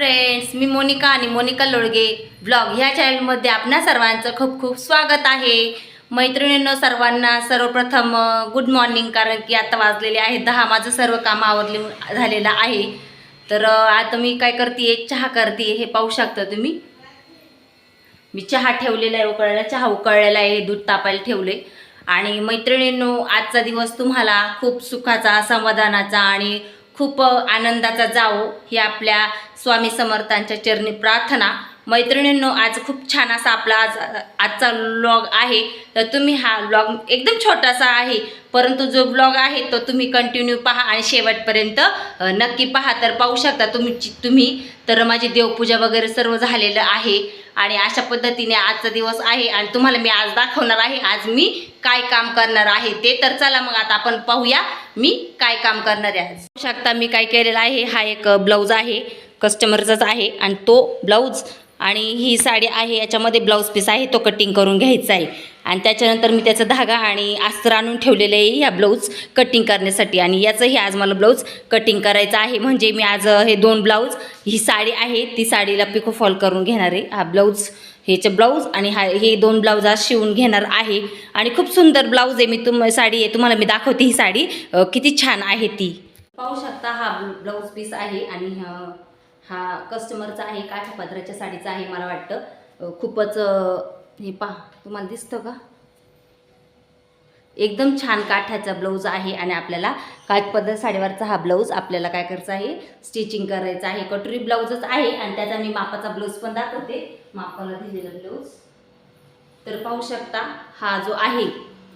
Friends मी मोनिका आणि Monika Lolge blog ह्या चॅनलमध्ये आपणा सर्वांचं खूप खूप स्वागत आहे. मैत्रिणींनो सर्वांना सर्वप्रथम गुड मॉर्निंग कारण की आता वाजलेले आहे दहा माझं सर्व काम आवरले झालेलं आहे. तर आता मी काय करते चहा करते हे पाहू शकता तुम्ही. मी चहा ठेवलेला आहे उकळायला. चहा उकळलेला आहे दूध तापायला ठेवले आणि मैत्रिणींनो आजचा दिवस तुम्हाला खूप सुखाचा समाधानाचा आणि खूप आनंदाचा जावो ही आपल्या स्वामी समर्थांच्या चरणी प्रार्थना. मैत्रिणींनो आज खूप छान असा आपला आज आजचा ब्लॉग आहे. तर तुम्ही हा ब्लॉग एकदम छोटासा आहे परंतु जो ब्लॉग आहे तो तुम्ही कंटिन्यू पहा आणि शेवटपर्यंत नक्की पहा. तर पाहू शकता तुम्ही तुम्ही तर माझी देवपूजा वगैरे सर्व झालेलं आहे. आणि अशा पद्धतीने आजचा दिवस आहे आणि तुम्हाला मी आज दाखवणार आहे आज मी काय काम करणार आहे ते. तर चला मग आता आपण पाहूया मी काय काम करणार आहे शकता मी काय केलेलं आहे. हा एक ब्लाऊज आहे. कस्टमरचाच आहे आणि तो ब्लाऊज आणि ही साडी आहे याच्यामध्ये ब्लाऊज पीस आहे तो कटिंग करून घ्यायचा आहे. आणि त्याच्यानंतर मी त्याचा धागा आणि अस्तर आणून ठेवलेलं आहे ह्या ब्लाऊज कटिंग करण्यासाठी. आणि याचंही आज मला ब्लाऊज कटिंग करायचं आहे. म्हणजे मी आज हे दोन ब्लाऊज ही साडी आहे ती साडीला पिको फॉल करून घेणार आहे. हा ब्लाऊज ह्याचे ब्लाऊज आणि हा हे दोन ब्लाऊज आज शिवून घेणार आहे. आणि खूप सुंदर ब्लाऊज आहे मी तुम साडी आहे तुम्हाला मी दाखवते ही साडी. किती छान आहे ती. पाहू शकता हा ब्लाऊज पीस आहे आणि हा कस्टमरचा आहे काठा पदराच्या साडीचा आहे मला वाटतं. खूपच हे पहा तुम्हाला दिसतं का? एकदम छान काठाचा ब्लाऊज आहे आणि आपल्याला काठपदर साडीवरचा हा ब्लाऊज आपल्याला काय करायचा आहे? स्टिचिंग करायचं आहे. कटोरी ब्लाऊजच आहे आणि त्याचा मी मापाचा ब्लाऊज पण दाखवते. मापाला दिलेला ब्लाऊज. तर पाहू शकता हा जो आहे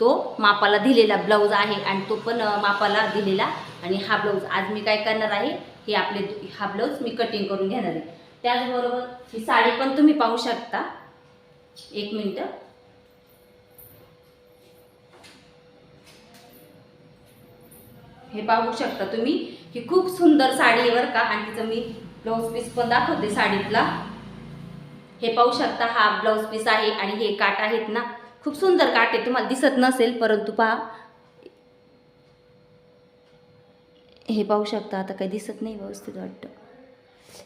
तो मापाला दिलेला ब्लाऊज आहे आणि तो पण मापाला दिलेला आणि हा ब्लाऊज. आज मी काय करणार आहे? हे आपले हा ब्लाऊज मी कटिंग करून घेणार आहे. त्याचबरोबर ही साडी पण तुम्ही पाहू शकता. एक मिनटं. हे पाहू शकता तुम्ही ही खूप सुंदर साडी आहे का. आणि तिचं मी ब्लाऊज पीस पण दाखवते साडीतला. हे पाहू शकता हा ब्लाऊज पीस आहे आणि हे काट आहेत ना. खूप सुंदर काट आहे. तुम्हाला दिसत नसेल परंतु पहा. हे पाहू शकता आता काही दिसत नाही व्यवस्थित वाटतं.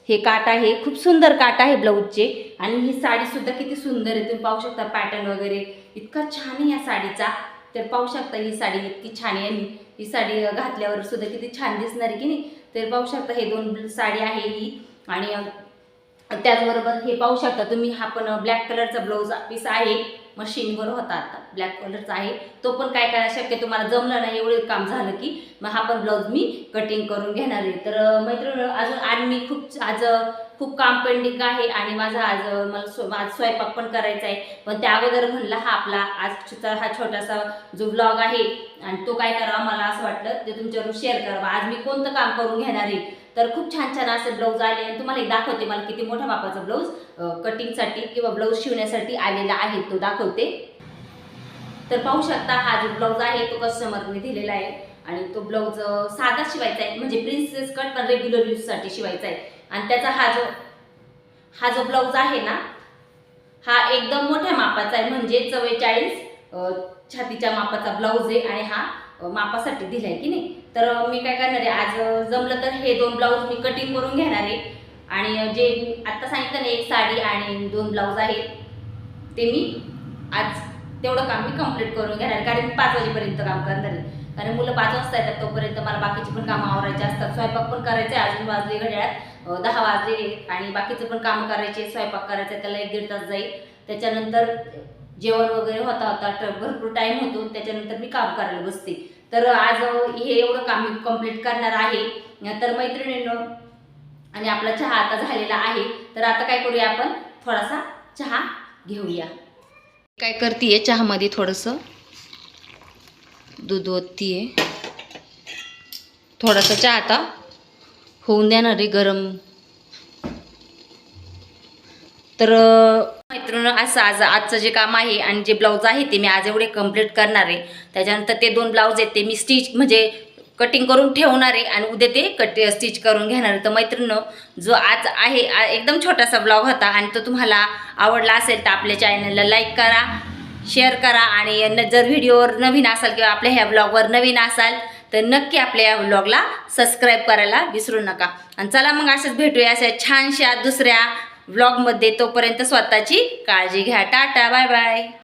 हे काट आहे खूप सुंदर काट आहे ब्लाऊजचे. आणि ही साडीसुद्धा किती सुंदर आहे. तुम्ही पाहू शकता पॅटर्न वगैरे. इतका छान आहे या साडीचा. तर पाहू शकता ही साडी इतकी छान आहे. आणि ही साडी घातल्यावर सुद्धा किती छान दिसणार आहे की नाही? तर पाहू शकता हे दोन साडी आहे ही. आणि त्याचबरोबर हे पाहू शकता तुम्ही हा पण ब्लॅक कलरचा ब्लाऊज पीस आहे. मशीनवर होता आता. ब्लॅक कलरचा आहे. तो पण काय काय शक्य तुम्हाला जमलं नाही एवढे काम झालं की मग हा पण ब्लाऊज मी कटिंग करून घेणार आहे. तर मैत्रिणी अजून आणि मी खूप आज खूप काम पेंडिंग आहे आणि माझा आज मला स्व आज स्वयंपाक पण करायचा आहे. पण त्या अगोदर म्हणलं हा आपला आजचा हा छोटासा जो ब्लॉग आहे आणि तो काय करावा मला असं वाटलं ते तुमच्यावर शेअर करावा. आज मी कोणतं काम करून घेणार आहे? तर खूप छान छान असे ब्लाऊज आले आणि तुम्हाला एक दाखवते मला किती मोठ्या मापाचा ब्लाऊज कटिंगसाठी किंवा ब्लाऊज शिवण्यासाठी आलेला आहे तो दाखवते. तर पाहू शकता हा जो ब्लाऊज आहे तो कस्टमरने दिलेला आहे आणि तो ब्लाऊज साधा शिवायचा आहे म्हणजे प्रिन्सेस कट पण रेग्युलर यूजसाठी शिवायचा आहे. आणि त्याचा हा जो हा जो ब्लाऊज आहे ना हा एकदम मोठ्या मापाचा आहे म्हणजे चव्वेचाळीस छातीच्या मापाचा ब्लाऊज आहे आणि हा मापासाठी दिलाय की नाही? तर मी काय करणार आहे आज जमलं तर हे दोन ब्लाऊज मी कटिंग करून घेणार आहे. आणि जे आत्ता सांगितलं ना एक साडी आणि दोन ब्लाऊज आहेत ते मी आज तेवढं काम मी कंप्लीट करून घेणार कारण मी पाच वाजेपर्यंत काम करणार आहे. कारण मुलं पाच वाजता येतात तोपर्यंत मला बाकीची पण कामं आवरायची असतात. स्वयंपाक पण करायचे आहे. अजून वाजले घड्याळात दहा वाजले आणि बाकीचं पण काम करायचे स्वयंपाक करायचं आहे, त्याला एक दीड तास जाईल. त्याच्यानंतर जेवण वगैरे होता होता भरपूर टाईम होतो त्याच्यानंतर मी काम करायला बसते. तर आज हे एवढं काम मी कंप्लीट करणार आहे. तर मैत्रिणींनो आणि आपला चहा आता झालेला आहे. तर आता काय करूया आपण? थोडासा चहा घेऊया. काय करते चहामध्ये थोडंसं? दूध ओततीये. थोडासा चहा आता होऊन देणार आहे गरम. तर मैत्रिणी असं आज आजचं जे काम आहे आणि जे ब्लाऊज आहे ते मी आज एवढे कंप्लीट करणार आहे. त्याच्यानंतर ते दोन ब्लाऊज आहेत ते मी स्टिच म्हणजे कटिंग करून ठेवणार आहे आणि उद्या ते कट स्टिच करून घेणार आहे. तर मैत्रिणीनं जो आज आहे एकदम छोटासा ब्लॉग होता आणि तो तुम्हाला आवडला असेल तर आपल्या चॅनलला लाईक करा शेअर करा आणि जर व्हिडिओवर नवीन असाल किंवा आपल्या ह्या ब्लॉगवर नवीन असाल तर नक्की आपल्या या ब्लॉगला सबस्क्राईब करायला विसरू नका. आणि चला मग असंच भेटूया अशा छानशा दुसऱ्या व्लॉगमध्ये तोपर्यंत स्वतःची काळजी घ्या. Tata bye bye.